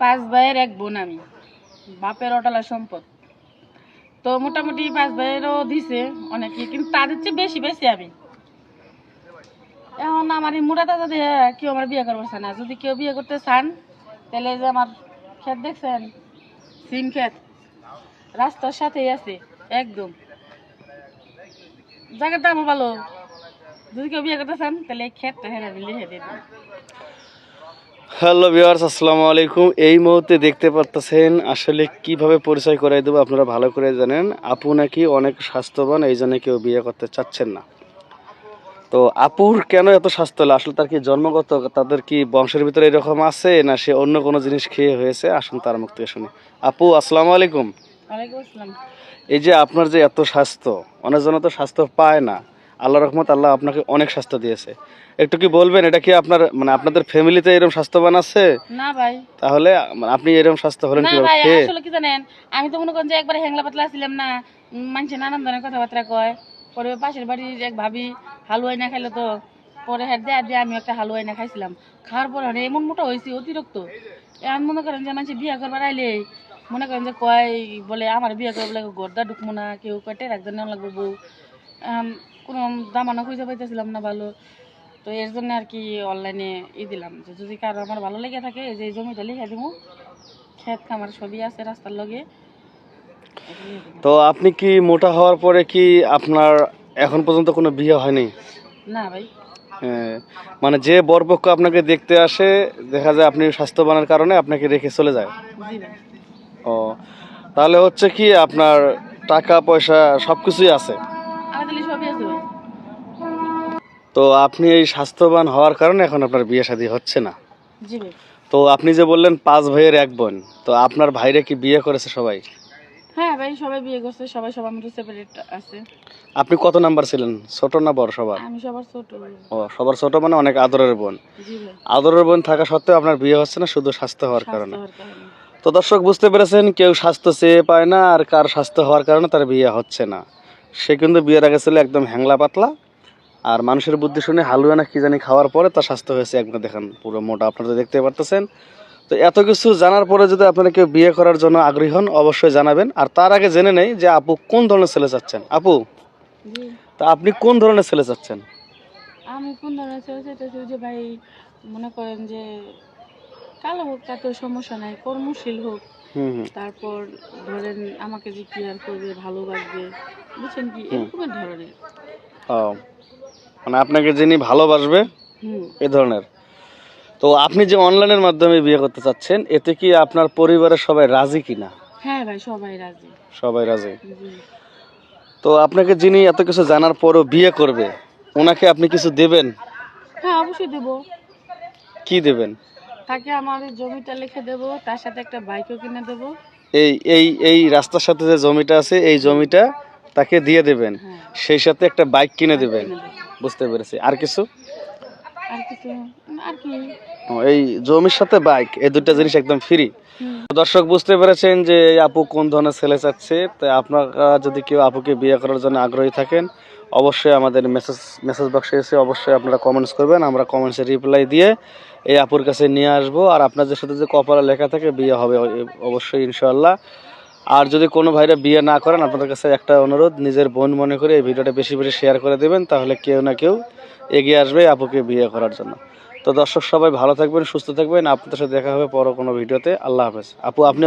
পাঁচ ভাইয়ের এক বোন আমি। বাপের অটালা সম্পদ। তো মোটামুটি পাঁচ ভাইয়েরও দিছে অনেকে, কিন্তু তাদের চেয়ে বেশি বেশি আমি। এখন আমার এই মোটা দাদা দিয়ে কেউ আমার বিয়ে করব না। যদি কেউ বিয়ে করতে চান, তাহলে যে আমার ক্ষেত দেখছেন? সিম ক্ষেত। রাস্তার সাথেই আছে, একদম। জায়গার দামও ভালো। যদি কেউ বিয়ে করতে চান, তাহলে ক্ষেতটা আমি লিখে দিয়ে হ্যালো ভিউয়ার্স আসসালামু আলাইকুম। এই মুহূর্তে দেখতে পারতেছেন আসলে কীভাবে পরিচয় করাই দেবো আপনারা ভালো করে জানেন। আপু নাকি অনেক স্বাস্থ্যবান এই জন্য কেউ বিয়ে করতে চাচ্ছেন না। তো আপুর কেন এত স্বাস্থ্য হলো? আসলে তার কি জন্মগত তাদের কি বংশের ভিতরে এরকম আছে না সে অন্য কোনো জিনিস খেয়ে হয়েছে? আসুন তার মুখ থেকে শুনি। আপু আসসালামু আলাইকুম। এই যে আপনার যে এত স্বাস্থ্য অনেকজন তো স্বাস্থ্য পায় না। আল্লাহ রহমত আল্লাহ আপনাকে অনেক স্বাস্থ্য দিয়েছে। একটু কি বলবেন এটা কি আপনার মানে আপনাদের ফ্যামিলিতে এরকম স্বাস্থ্যবান আছে? না ভাই। তাহলে মানে আপনি এরকম স্বাস্থ্য হলেন কীভাবে? ভাই আসলে কি জানেন আমি তো মনে করেন যে একবার হ্যাংলা পাতলা ছিলাম না মানুষে নানান ধরনের কথাবার্তা কয়। পরে পাশের বাড়ির এক ভাবি হালুয়াই না খাইলো তো পরে হ্যাঁ দেয়া দিয়ে আমি একটা হালুয়াই না খাইছিলাম। খাওয়ার পরে হ্যাঁ এমন মোটা হয়েছি অতিরিক্ত। এখন মনে করেন যে মানুষ বিয়ে করবার আইলে মনে করেন যে কয় বলে আমার বিয়ে করব লাগে গর্দা ঢুকবো না কেউ কয় টেরাকজন নেওয়া লাগবে বউ। কোনো দামানো খুঁজে পাইতেছিলাম না ভালো। তো এর জন্য আর কি অনলাইনে ই দিলাম যে যদি কারও আমার ভালো লেগে থাকে যে জমিটা লিখে দিব ক্ষেত খামার সবই আছে রাস্তার লগে। তো আপনি কি মোটা হওয়ার পরে কি আপনার এখন পর্যন্ত কোনো বিয়ে হয়নি? না ভাই। মানে যে বরপক্ষ আপনাকে দেখতে আসে দেখা যায় আপনি স্বাস্থ্যবানের কারণে আপনাকে রেখে চলে যায়। ও তাহলে হচ্ছে কি আপনার টাকা পয়সা সব কিছুই আছে। তো আপনি এই স্বাস্থ্যবান হওয়ার কারণে এখন আপনার বিয়ে শাদী হচ্ছে না। তো আপনি যে বললেন পাঁচ ভাইয়ের এক বোন তো আপনার ভাইরে কি বিয়ে করেছে সবাই? হ্যাঁ ভাই সবাই বিয়ে করছে সবাই সবার মতো সেপারেট আছে। আপনি কত নাম্বার ছিলেন? ছোট না বড় সবার? আমি সবার ছোট। ও সবার ছোট মানে অনেক আদরের বোন। আদরের বোন থাকা সত্ত্বেও আপনার বিয়ে হচ্ছে না শুধু স্বাস্থ্য হওয়ার কারণে। স্বাস্থ্য হওয়ার কারণে। তো দর্শক বুঝতে পেরেছেন কেউ স্বাস্থ্য চেয়ে পায় না আর কার স্বাস্থ্য হওয়ার কারণে তার বিয়ে হচ্ছে না। সে কিন্তু বিয়ের আগে ছিল একদম হ্যাংলা পাতলা আর মানুষের বুদ্ধি শুনে হালুয়া না কি জানি খাওয়ার পরে তার স্বাস্থ্য হয়েছে একদম দেখেন পুরো মোটা আপনারা দেখতে পারতেছেন। তো এত কিছু জানার পরে যদি আপনারা কেউ বিয়ে করার জন্য আগ্রহী হন অবশ্যই জানাবেন। আর তার আগে জেনে নেই যে আপু কোন ধরনের ছেলে চাচ্ছেন? আপু তা আপনি কোন ধরনের ছেলে চাচ্ছেন? আমি কোন ধরনের ছেলে চাইতেছি যে ভাই মনে করেন যে কালো হোক তাতেও সমস্যা নাই কর্মশীল হোক। তারপর ধরেন আমাকে যে কেয়ার করবে ভালোবাসবে বুঝছেন কি? এরকমের ধরনের। মানে আপনাকে যিনি ভালোবাসবে এ ধরনের। তো আপনি যে অনলাইনের মাধ্যমে বিয়ে করতে চাচ্ছেন এতে কি আপনার পরিবারের সবাই রাজি কিনা? হ্যাঁ ভাই সবাই রাজি। সবাই রাজি? তো আপনাকে যিনি এত কিছু জানার পরও বিয়ে করবে ওনাকে আপনি কিছু দেবেন? হ্যাঁ অবশ্যই দেবো। কি দেবেন? তাকে আমার জমিটা লিখে দেবো তার সাথে একটা বাইকও কিনে দেবো। এই এই এই রাস্তার সাথে যে জমিটা আছে এই জমিটা তাকে দিয়ে দেবেন। হ্যাঁ। সেই সাথে একটা বাইক কিনে দেবেন। বুঝতে পেরেছি। আর কিছু? আর কিছু? আর কি? এই জমির সাথে বাইক এই দুটো জিনিস একদম ফ্রি দর্শক বুঝতে পেরেছেন যে আপু কোন ধরনের ছেলে চাচ্ছে? তাই আপনারা যদি কেউ আপুকে বিয়ে করার জন্য আগ্রহী থাকেন অবশ্যই আমাদের মেসেজ মেসেজ বক্সে এসে অবশ্যই আপনারা কমেন্টস করবেন। আমরা কমেন্টসে রিপ্লাই দিয়ে এই আপুর কাছে নিয়ে আসব। আর আপনাদের সাথে যে কপালে লেখা থাকে বিয়ে হবে অবশ্যই ইনশাল্লাহ আর যদি কোনো ভাইরা বিয়ে না করেন, আপনাদের কাছে একটা অনুরোধ, নিজের বোন মনে করে এই ভিডিওটা বেশি বেশি শেয়ার করে দেবেন, তাহলে কেউ না কেউ এগিয়ে আসবে আপুকে বিয়ে করার জন্য। তো দর্শক সবাই ভালো থাকবেন, সুস্থ থাকবেন, আপনাদের সাথে দেখা হবে পরও কোনো ভিডিওতে। আল্লাহ হাফেজ। আপু, আপনি